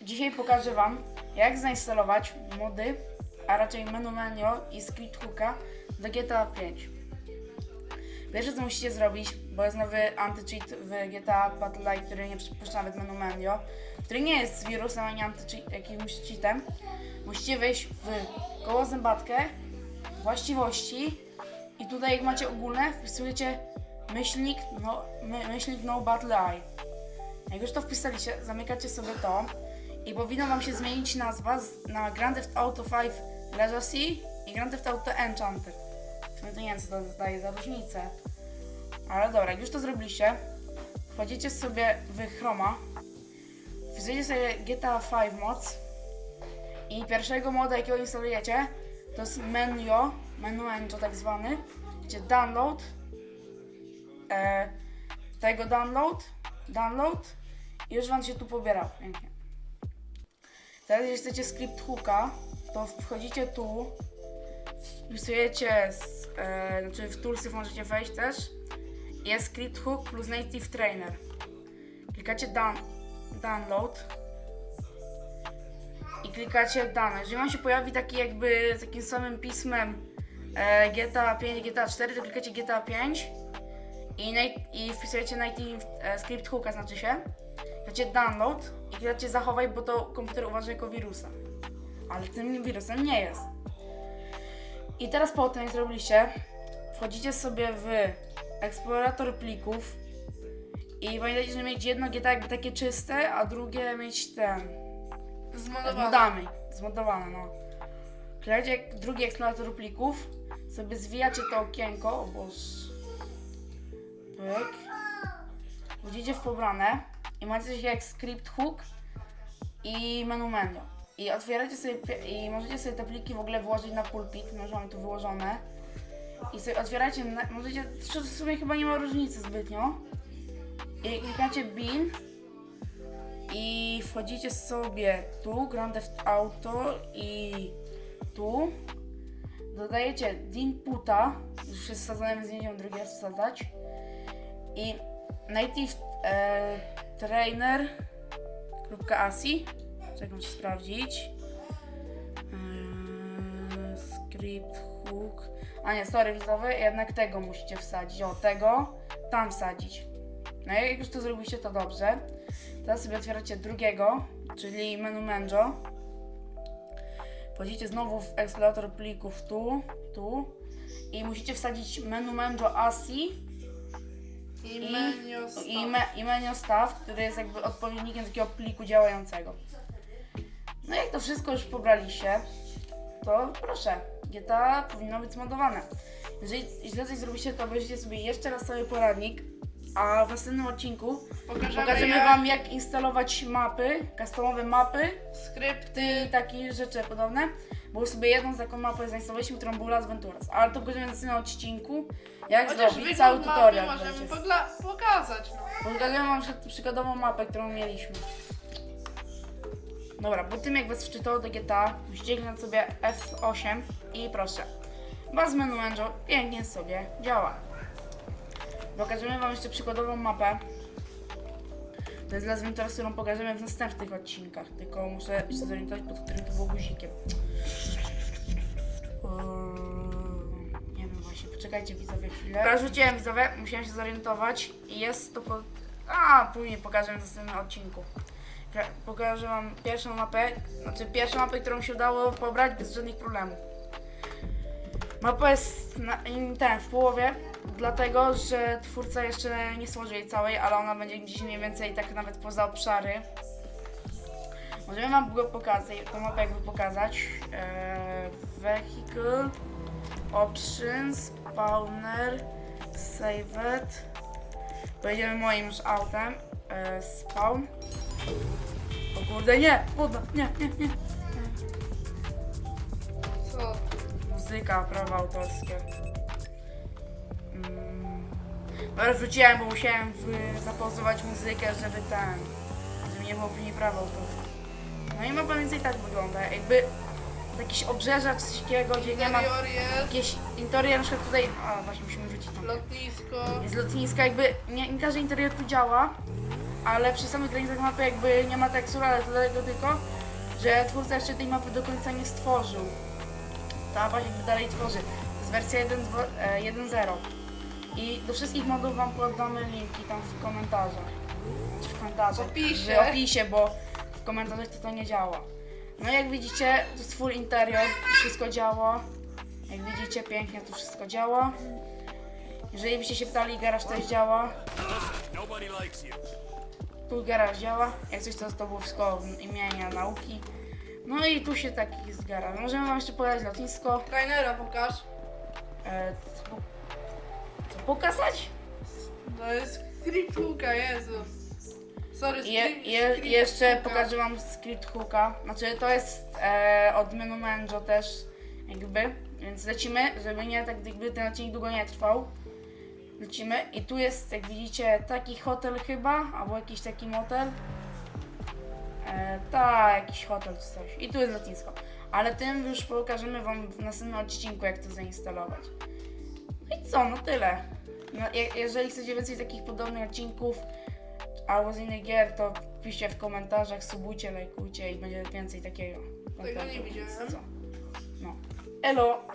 Dzisiaj pokażę Wam, jak zainstalować mody, a raczej menu menu i script hooka do GTA 5. Pierwsze co musicie zrobić, bo jest nowy anti-cheat w GTA Battle Light, który nie przypuszcza nawet menu menu, który nie jest wirusem ani anti-cheat, jakimś cheatem. Musicie wejść w koło zębatkę, właściwości i tutaj jak macie ogólne, wpisujecie myślnik no, my, myślnik no battle eye. Jak już to wpisaliście, zamykacie sobie to i powinno wam się zmienić nazwa na Grand Theft Auto 5 Legacy i Grand Theft Auto Enchanted. Sumie to nie wiem co to daje za różnicę. Ale dobra, jak już to zrobiliście, wchodzicie sobie w Chroma, wpisujecie sobie GTA 5 moc i pierwszego moda jakiego instalujecie to jest menu, menu enjo tak zwany, gdzie download, e, tego download, download już wam się tu pobiera. Pięknie. Teraz jeśli chcecie script hooka, to wchodzicie tu, wpisujecie, z, e, znaczy w toolsy możecie wejść też, jest script hook plus native trainer. Klikacie down, download i klikacie dane. Jeżeli wam się pojawi taki jakby takim samym pismem e, GTA 5, GTA 4, to klikacie GTA 5 i, i wpisujecie native e, script hooka, znaczy się. Klikacie download i klikacie zachowaj, bo to komputer uważa jako wirusa. Ale tym wirusem nie jest. I teraz po tym, jak zrobiliście, wchodzicie sobie w eksplorator plików i pamiętajcie, że mieć jedno GTA jakby takie czyste, a drugie mieć ten, z Zmodowane. modami, zmodowane, no. Klejecie drugi eksplorator plików, sobie zwijacie to okienko, o Boże. Pyk. Wchodzicie w pobrane i macie coś jak script hook i menu menu. I otwieracie sobie, i możecie sobie te pliki w ogóle włożyć na pulpit, my już tu wyłożone. I sobie otwieracie, możecie, w sumie chyba nie ma różnicy zbytnio. I klikacie bin i wchodzicie sobie tu, Grand Theft Auto i tu. Dodajecie inputa, już jest wsadzone, więc nie będziemy drugi raz wsadzać. I native e, trainer.asi Czekam się sprawdzić. Eee, script hook. A nie, sorry widzowie, jednak tego musicie wsadzić. O, tego tam wsadzić. No i jak już to zrobiliście, to dobrze. Teraz sobie otwieracie drugiego, czyli menu Menjo. Wchodzicie znowu w eksplorator plików tu, tu i musicie wsadzić menu Menjo ASI I i, menu i, me, i menu staw, który jest jakby odpowiednikiem takiego pliku działającego. No jak to wszystko już pobraliście, to proszę, GTA powinno być zmodowane. Jeżeli źle coś zrobicie, to obejrzyjcie sobie jeszcze raz cały poradnik, a w następnym odcinku Pokażemy, pokażemy jak Wam jak instalować mapy, customowe mapy, skrypty. i takie rzeczy podobne, bo już sobie jedną taką mapę zainstalowaliśmy, którą był Las Venturas, ale to w następnym odcinku, jak Chociaż zrobić wygląd cały mapy tutorial. możemy będzie. pogla- pokazać. No. Pokażę wam przykład- przykładową mapę, którą mieliśmy. Dobra, po tym jak was wczytało do GTA, kliknąć sobie F8 i proszę. Baz menu Angel pięknie sobie działa. Pokażemy wam jeszcze przykładową mapę. To jest Las Venturas, którą pokażemy w następnych odcinkach, tylko muszę się zorientować, pod którym to było guzikiem. Eee, Nie wiem właśnie, poczekajcie widzowie chwilę. Teraz rzuciłem widzowie, musiałem się zorientować i jest to po... A, później pokażę w następnym odcinku. Pokażę wam pierwszą mapę, znaczy pierwszą mapę, którą się udało pobrać bez żadnych problemów. Mapa jest na, ten, w połowie, dlatego że twórca jeszcze nie stworzył jej całej, ale ona będzie gdzieś mniej więcej tak nawet poza obszary. Możemy wam go pokazać, tą mapę jakby pokazać. Eee, vehicle, options, spawner, saved. Pojedziemy moim już autem. Eee, spawn. O kurde, nie! Woda, nie, nie, nie. Muzyka, prawa autorskie. Mm. Ale wrzuciłem, bo musiałem w, zapauzować muzykę, żeby ten, żeby nie było później prawa autorskie. No i mapa więcej tak wygląda, jakby jakiś obrzeża czy coś takiego, gdzie nie ma Interior jest, jakieś interior, na przykład tutaj, a właśnie musimy wrzucić tam. lotnisko. Jest lotnisko, jakby nie, nie każdy interior tu działa, ale przy samych granicach mapy jakby nie ma tekstur, ale to dlatego tylko, że twórca jeszcze tej mapy do końca nie stworzył. Ta jakby dalej tworzy. To jest wersja 1.2 e, 1.0. I do wszystkich modów wam poddamy linki tam w komentarzach. Czy w komentarzach? W opisie. W opisie, bo w komentarzach to, to nie działa. No i jak widzicie, to jest full interior, wszystko działa. Jak widzicie, pięknie to wszystko działa. Jeżeli byście się pytali, garaż też działa. Nobody likes you. Tu garaż działa. Jak coś to, to było wszystko w imienia nauki. No i tu się taki garaż. Możemy wam jeszcze pokazać lotnisko. Trainera pokaż. E, co, co pokazać? To jest script hooka, Jezu. Sorry, Je, script, je, script jeszcze hooka. pokażę wam script hooka. Znaczy to jest e, od menu Manjo też jakby. Więc lecimy, żeby nie tak jakby ten odcinek długo nie trwał. Lecimy i tu jest jak widzicie taki hotel chyba, albo jakiś taki motel. E, tak, jakiś hotel czy coś. I tu jest lotnisko. Ale tym już pokażemy wam w następnym odcinku jak to zainstalować. No i co, no tyle. No, je, jeżeli chcecie więcej takich podobnych odcinków albo z innych gier, to piszcie w komentarzach, subujcie, lajkujcie i będzie więcej takiego. Tego nie widziałem. Co? No. Elo!